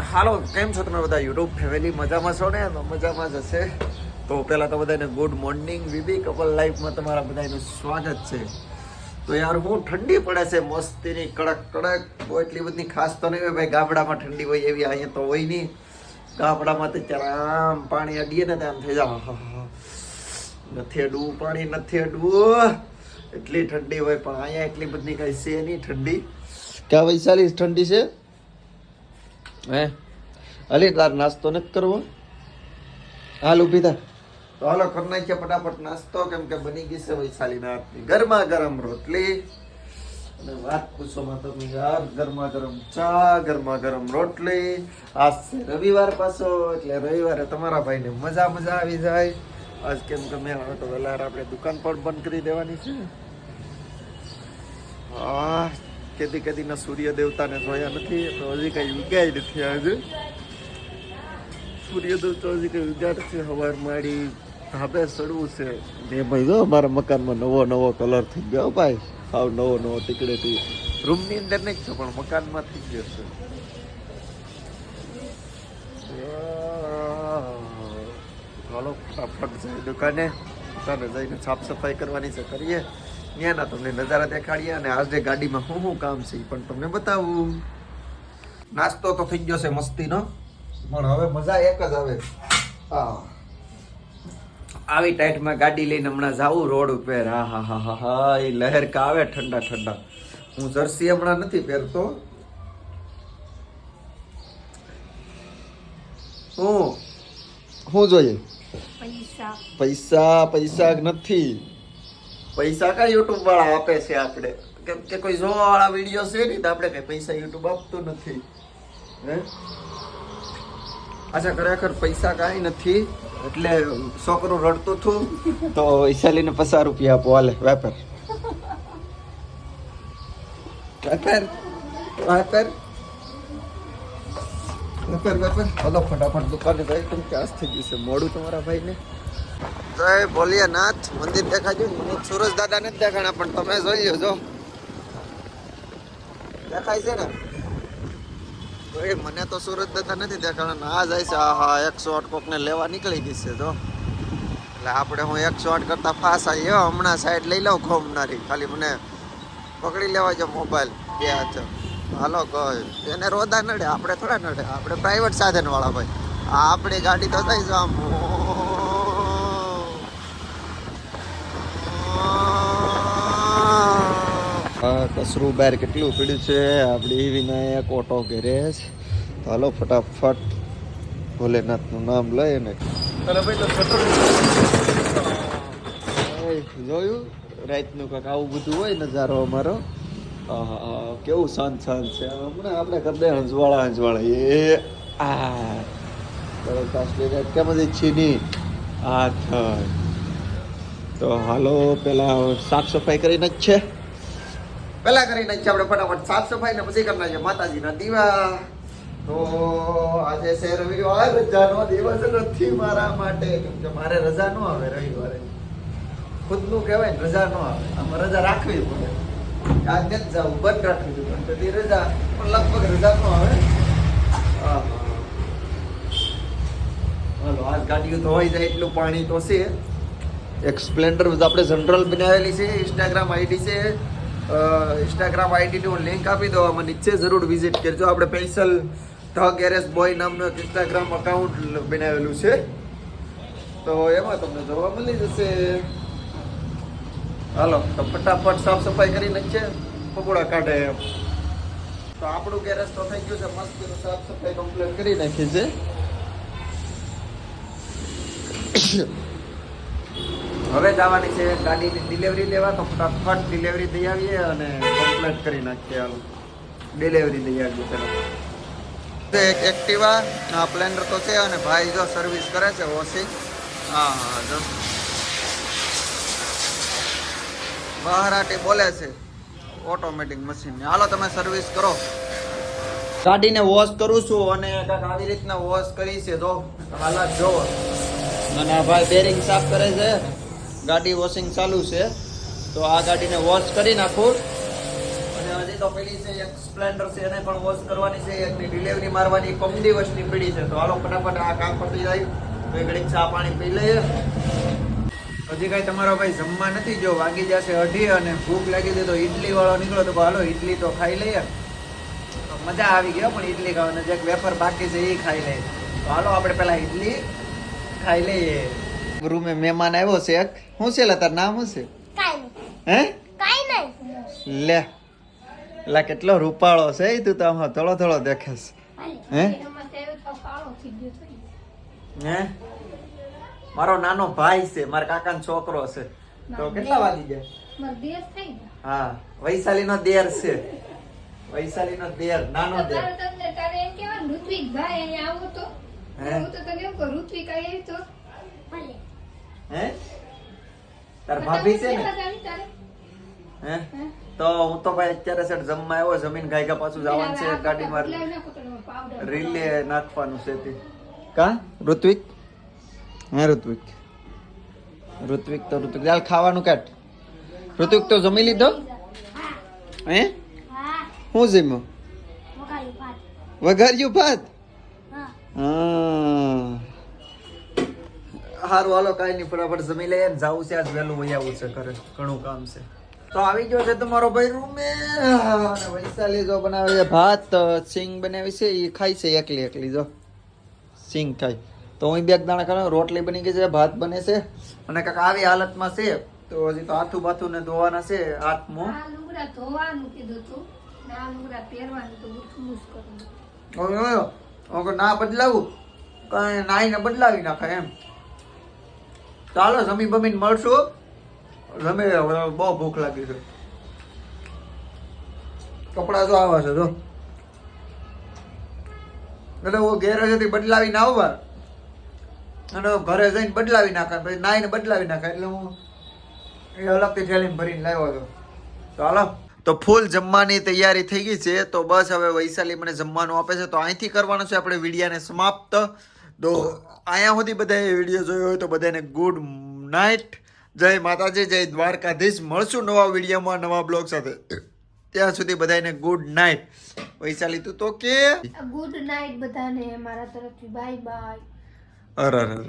હાલો, કેમ છો તમે બધા? યુટ્યુબ ફેમિલી મજામાં છો ને? મજામાં જ હશે. તો પહેલાં તો બધાને ગુડ મોર્નિંગ બીબી કપલ લાઈફમાં તમારા બધાનું સ્વાગત છે. તો યાર, હું ઠંડી પડે છે, મસ્તીની કડક કડક. એટલી બધી ખાસ તો નહીં હોય, ભાઈ ગામડામાં ઠંડી હોય એવી અહીંયા તો હોય નહીં. ગામડામાં તો ત્યારે આમ પાણી અડીએ ને આમ થઈ જાય. નથી અડવું, પાણી નથી અડવું. એટલી ઠંડી હોય, પણ અહીંયા એટલી બધી કઈ છે નહીં ઠંડી. ક્યાં વૈશાલી ઠંડી છે? હે? અલી, તાર નાસ્તો નથી કરવો? હાલ ઊભી થા. તો હાલો કરી નાખીએ ફટાફટ નાસ્તો, કેમ કે બની ગઈ છે વૈશાલી ના હાથની ગરમા ગરમ રોટલી. અને વાત પૂછો માં તમે યાર ગરમા ગરમ ચા, ગરમા ગરમ રોટલી. આજ છે રવિવાર પાછો, એટલે રવિવારે તમારા ભાઈને મજા મજા આવી જાય. આજ કેમ કે મેં તો વહેલા આપણે દુકાન પણ બંધ કરી દેવાની છે. હા કેદી કેદીના સૂર્ય દેવતાને જોયા નથી, તો હજી કઈ ઉગ્યા નથી આજે. સૂર્ય દેવતા હજી કઈ ઉગ્યા નથી, હવાર માડી ધાબે ચડવું છે. બે ભાઈ જો, મારા મકાનમાં નવો નવો કલર થઈ ગયો ભાઈ. સાવ નવો નવો ટીકડેથી. રૂમની અંદર નહીં છે, પણ મકાનમાં થઈ ગયો છે હાલો, ફટાફટ જાય દુકાને. દુકાને જઈને સાફ સફાઈ કરવાની છે, કરીએ. ત્યાંના તમને નજારા દેખાડીએ અને આજે ગાડીમાં શું શું કામ છે એ પણ તમને બતાવું. નાસ્તો તો થઈ ગયો છે મસ્તીનો પણ હવે મજા એક જ આવે. હા. આવી ટાઈટમાં ગાડી લઈને હમણાં જાવું રોડ ઉપર. હા હા હા હા હા એ લહેરકા આવે ઠંડા ઠંડા. હું જર્સી હમણાં નથી પહેરતો. હું શું જોઈએ? પૈસા. પૈસા પૈસા નથી. પૈસા કા યુટ્યુબ વાળા આપે છે આપણે? કેમ કે કોઈ જોવા વાળા વીડિયો છે નહીં તો આપણે કઈ પૈસા યુટ્યુબ આપતું નથી. હે? અચ્છા, ખરેખર પૈસા કાંઈ નથી, એટલે છોકરું રડતું હતું, તો વૈશાલીને પચાસ રૂપિયા આપો. હાલે, વેપાર. વેપાર વેપાર. વેપાર વેપાર. હલો, ફટાફટ દુકાને ભાઈ કેમ કે થઈ ગયું છે મોડું તમારા ભાઈને? જય ભોલિયાનાથ મંદિર દેખાજો. મને સુરજ દાદા નથી દેખાણા, પણ તમે જોઈ લો દેખાય છે ને? ભાઈ મને તો સુરજ દાદા નથી દેખાણા આ જાય છે આ હા એકસો આઠ કોકને લેવા નીકળી ગઈ છે તો એટલે આપણે હું એકસો આઠ કરતા ફાસ આવી હમણાં સાઈડ લઈ લઉં ખોમનારી. ખાલી મને પકડી લેવા જો મોબાઈલ. બે હાથ. હાલો એને રોદા નડે. આપણે થોડા નડે. આપણે પ્રાઇવેટ સાધન વાળા ભાઈ. આ આપણી ગાડી તો થઈ આમ હા કસરું બહાર કેટલું પીડ્યું છે? આપણી વિનાયક ઓટો ગેરેજ તો હાલો ફટાફટ ભોલેનાથનું નામ લઈ ને જોયું? રાતનું કાંક આવું બધું હોય નજારો અમારો. કેવું શાંત શાંત છે. હમણાં આપણે કરી દે હંસવાળા હંસવાળા એ આ. કાશ્મીર કેમ બધી છીની? આ થાય. તો હાલો પેલા સાફ સફાઈ કરીને જ છે. પેલા કરી નાખીએ આપણે ફટાફટ સાફ સફાઈ ને પછી કરી નાખીએ. માતાજીના દીવા. તો આજે છે રવિવાર રજાનો દિવસ નથી મારા માટે. કેમ કે મારે રજા ન આવે રવિવારે. ખુદનું કહેવાય ને, રજા ન આવે. આમાં રજા રાખવી પડે. આજે જ જવું, બંધ રાખવી દઉં તો તે રજા, પણ લગભગ રજા ન આવે. હાલો, આજ ગાડીઓ ધોવાઈ જાય એટલું પાણી તો છે. એક સ્પ્લેન્ડર આપણે જનરલ બનાવેલી છે, ઇન્સ્ટાગ્રામ આઈડી છે. ઇન્સ્ટાગ્રામ આઈડીની હું લિંક આપી દઉં, આમાં નીચે જરૂર વિઝિટ કરજો. આપણે સ્પેશિયલ ધ ગેરેજ બોય નામનું એક ઇન્સ્ટાગ્રામ અકાઉન્ટ બનાવેલું છે. તો એમાં તમને જોવા મળી જશે. હાલો, તો ફટાફટ સાફ સફાઈ કરી નાખીએ. પકોડા કાઢે એમ. તો આપણું ગેરેજ તો થઈ ગયું છે. મસ્ત સાફ સફાઈ કમ્પ્લીટ કરી નાખી છે. હવે જવાની છે ગાડીની ડિલિવરી લેવા, તો ફટાફટ ડિલિવરી દઈ આવીએ અને કમ્પ્લેટ કરી નાખીએ હાલ ડિલિવરી દઈ આવીએ પેલા એક એક્ટિવા પ્લેન્ડર તો છે અને ભાઈ જો સર્વિસ કરે છે ઓસી હા હા, જો. બહારાટી બોલે છે ઓટોમેટિક મશીન હાલો, તમે સર્વિસ કરો. ગાડીને વોશ કરું છું અને કાંઈક આવી રીતના વોશ કરી છે, જો. હાલ જો અને ભાઈ બેરિંગ સાફ કરે છે. ગાડી વોશિંગ ચાલુ છે. તો આ ગાડીને વોશ કરી નાખું. અને હજી તો પેલી છે એક સ્પ્લેન્ડર છે, એને પણ વોશ કરવાની છે. એકની ડિલિવરી મારવાની કમ દિવસની પીડી છે. તો હાલો ફટાફટ આ કામ પતી જાય. તો એ ઘડીક ચા પાણી પી લઈએ. હજી કાંઈ તમારો ભાઈ જમવા નથી જો વાગી જશે અઢી અને ભૂખ લાગી દે તો ઇડલી વાળો નીકળો તો હાલો ઇડલી તો ખાઈ લઈએ. તો મજા આવી ગયો પણ ઈડલી ખાવાની. જે વેફર બાકી છે એ ખાઈ લઈએ. તો હાલો, આપણે પહેલાં ઇડલી ખાઈ લઈએ. રૂમે મહેમાન આવ્યો છે એક. શું છે લે તાર નામ શું છે? હે? કાઈ નહીં. લે. લા કેટલો રૂપાળો છે તું તો આમાં થોડો થોડો દેખેસ હે? હે? મારો નાનો ભાઈ છે મારા કાકાનો છોકરો છે. તો કેટલા વાગી જાય હા વૈશાલી નો દેર છે. વૈશાલી નો દેર નાનો દેર. ભલે. હે? તાર ભાભી છે ને? હે? તો હું તો ભાઈ અત્યારે સેટ જમવા આવ્યો જમીન ગાયકા પાછું જવાનું છે ગાડી ગાડીમાં રીલે નાખવાનું છે તે. કા? ઋત્વિક? હે ઋત્વિક? ઋત્વિક તો ઋત્વિક. ચાલ ખાવાનું કાટ ઋત્વિક તો જમી લીધો? હા. હે? જમ્યો? વઘાર્યું ભાત. હા. હારું હાલો કાંઈ નહીં ફટાફટ જમી લઈએ જાવું છે આજ વહેલું વહી આવું છે ઘરે ઘણું કામ છે. તો આવી ગયો છે તમારો ભાઈ રૂમે. વૈશાલી જો બનાવે છે ભાત સિંગ બનાવી છે એ ખાય છે એકલી એકલી જો. સિંગ ખાય. તો હું બે દાણા ખાવ રોટલી બની ગઈ છે ભાત બને છે. અને કાંક આવી હાલતમાં છે તો હજી તો હાથું બાથું ને ધોવાના છે હાથ મો ધોવાનું કીધું ને પહેરવાનું તો બદલાવું. કઈ નાઈને બદલાવી નાખાય એમ. ચાલો જમી બમીને મળશું. જમી બહુ ભૂખ લાગી છે. કપડા તો આવા છે, જો. એટલે હું ગેરેજથી બદલાવીને આવવા. અને ઘરે જઈને બદલાવી નાખે, પછી નાઈને બદલાવી નાખે, એટલે હું એ અલગથી થેલીમાં ભરીને લાવ્યો હતો. ચાલો. તો ફૂલ જમવાની તૈયારી થઈ ગઈ છે, તો બસ હવે વૈશાલી મને જમવાનું આપે છે, તો અહીંથી કરવાનું છે આપણે વિડીયાને સમાપ્ત. તો અહીંયા સુધી બધાએ વીડિયો જોયો હોય તો બધાને ગુડ નાઇટ. જય માતાજી જય દ્વારકાધીશ. મળશું નવા વિડીયોમાં નવા બ્લોગ સાથે. ત્યાં સુધી બધાને ગુડ નાઇટ. વૈશાલી તું તો કે ગુડ નાઇટ બધાને મારા તરફથી. Bye bye. અરે અરે.